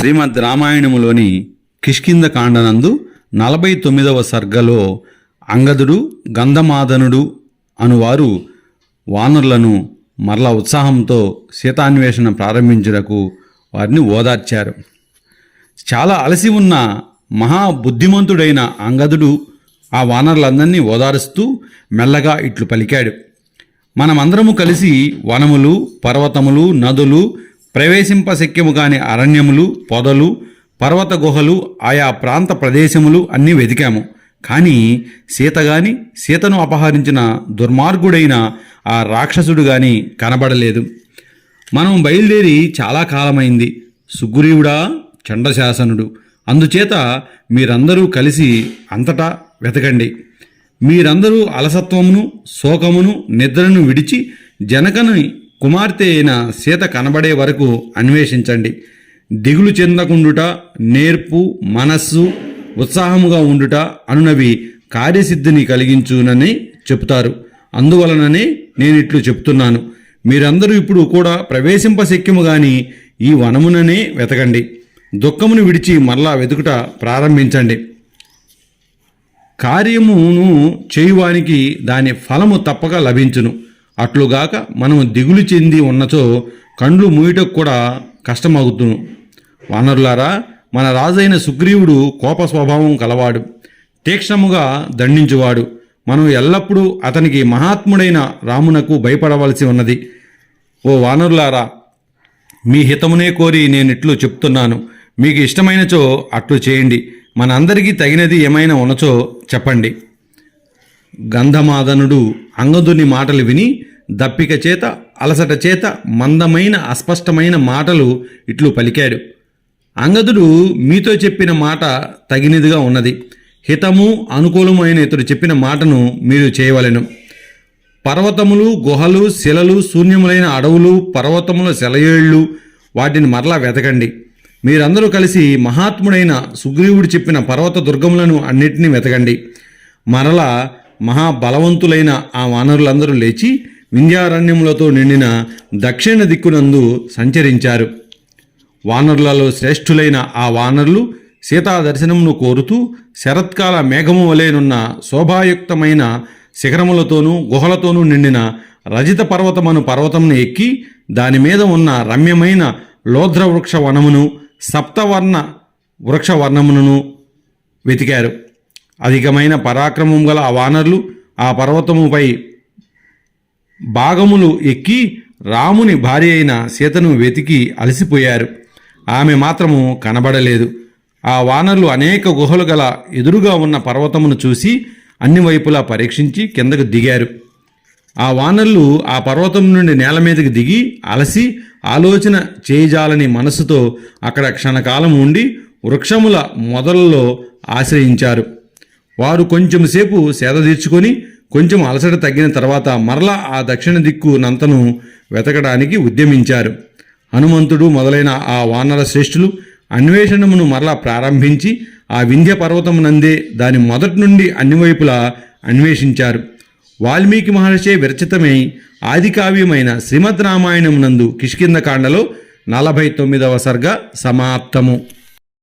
శ్రీమద్ రామాయణములోని కిష్కింద కాండనందు నలభై తొమ్మిదవ సర్గలో అంగదుడు గంధమాదనుడు అనువారు వానరులను మరల ఉత్సాహంతో సీతాన్వేషణ ప్రారంభించుటకు వారిని ఓదార్చారు. చాలా అలసి ఉన్న మహా బుద్ధిమంతుడైన అంగదుడు ఆ వానరులందరినీ ఓదారుస్తూ మెల్లగా ఇట్లు పలికాడు. మనమందరము కలిసి వనములు పర్వతములు నదులు ప్రవేశింపశక్యము కాని అరణ్యములు పొదలు పర్వత గుహలు ఆయా ప్రాంత ప్రదేశములు అన్నీ వెతికాము. కానీ సీత గాని సీతను అపహరించిన దుర్మార్గుడైన ఆ రాక్షసుడు గాని కనబడలేదు. మనం బయలుదేరి చాలా కాలమైంది. సుగ్రీవుడా చండశాసనుడు అందుచేత మీరందరూ కలిసి అంతటా వెతకండి. మీరందరూ అలసత్వమును శోకమును నిద్రను విడిచి జనకని కుమార్తె అయిన సీత కనబడే వరకు అన్వేషించండి. దిగులు చెందకుండుట నేర్పు మనస్సు ఉత్సాహముగా ఉండుట అనునవి కార్యసిద్ధిని కలిగించునని చెప్తారు అందువలననే నేను ఇట్లు చెప్తున్నాను మీరందరూ ఇప్పుడు కూడా ప్రవేశింపశక్యము గాని ఈ వనముననే వెతకండి. దుఃఖమును విడిచి మరలా వెతుకుట ప్రారంభించండి. కార్యమును చేయువానికి దాని ఫలము తప్పక లభించును. అట్లుగాక మనం దిగులు చెంది ఉన్నచో కండ్లు మూయటకు కూడా కష్టమవుతును వానరులారా మన రాజైన సుగ్రీవుడు కోప స్వభావం కలవాడు. తీక్ష్ణముగా దండించువాడు. మనం ఎల్లప్పుడూ అతనికి మహాత్ముడైన రామునకు భయపడవలసి ఉన్నది. ఓ వానరులారా మీ హితమునే కోరి నేను ఇట్లు చెప్తున్నాను. మీకు ఇష్టమైనచో అట్లు చేయండి. మనందరికీ తగినది ఏమైనా ఉన్నచో చెప్పండి. గంధమాదనుడు అంగదుని మాటలు విని దప్పిక చేత అలసట చేత మందమైన అస్పష్టమైన మాటలు ఇట్లు పలికాడు. అంగదుడు మీతో చెప్పిన మాట తగినదిగా ఉన్నది. హితము అనుకూలమైన ఇతడు చెప్పిన మాటను మీరు చేయవలెను. పర్వతములు గుహలు శిలలు శూన్యములైన అడవులు పర్వతముల శలయేళ్ళు వాటిని మరలా వెతకండి. మీరందరూ కలిసి మహాత్ముడైన సుగ్రీవుడు చెప్పిన పర్వత దుర్గములను అన్నిటినీ వెతకండి. మరలా మహాబలవంతులైన ఆ వానరులందరూ లేచి వింధ్యారణ్యములతో నిండిన దక్షిణ దిక్కునందు సంచరించారు. వానరులలో శ్రేష్ఠులైన ఆ వానరులు సీతా దర్శనమును కోరుతూ శరత్కాల మేఘము వలెనున్న శోభాయుక్తమైన శిఖరములతోనూ గుహలతోనూ నిండిన రజిత పర్వతమను పర్వతమును ఎక్కి దాని మీద ఉన్న రమ్యమైన లోధ్రవృక్ష వనమును సప్తవర్ణ వృక్ష వర్ణమును వెతికారు. అధికమైన పరాక్రమం గల ఆ వానరులు ఆ పర్వతముపై భాగములు ఎక్కి రాముని భార్య అయిన సీతను వెతికి అలసిపోయారు. ఆమె మాత్రము కనబడలేదు. ఆ వానరులు అనేక గుహలు గల ఎదురుగా ఉన్న పర్వతమును చూసి అన్ని వైపులా పరీక్షించి కిందకు దిగారు. ఆ వానరులు ఆ పర్వతం నుండి నేల మీదకి దిగి అలసి ఆలోచన చేయజాలని మనసుతో అక్కడ క్షణకాలం ఉండి వృక్షముల మొదలలో ఆశ్రయించారు. వారు కొంచెం సేపు సేద తీర్చుకొని కొంచెం అలసట తగ్గిన తర్వాత మరలా ఆ దక్షిణ దిక్కు నంతను వెతకడానికి ఉద్యమించారు. హనుమంతుడు మొదలైన ఆ వానర శ్రేష్ఠులు అన్వేషణమును మరలా ప్రారంభించి ఆ వింధ్య పర్వతమునందే దాని మొదటి నుండి అన్ని వైపులా అన్వేషించారు. వాల్మీకి మహర్షి విరచితమై ఆదికావ్యమైన శ్రీమద్ రామాయణమునందు కిష్కింద కాండలో నలభై తొమ్మిదవ సర్గ సమాప్తము.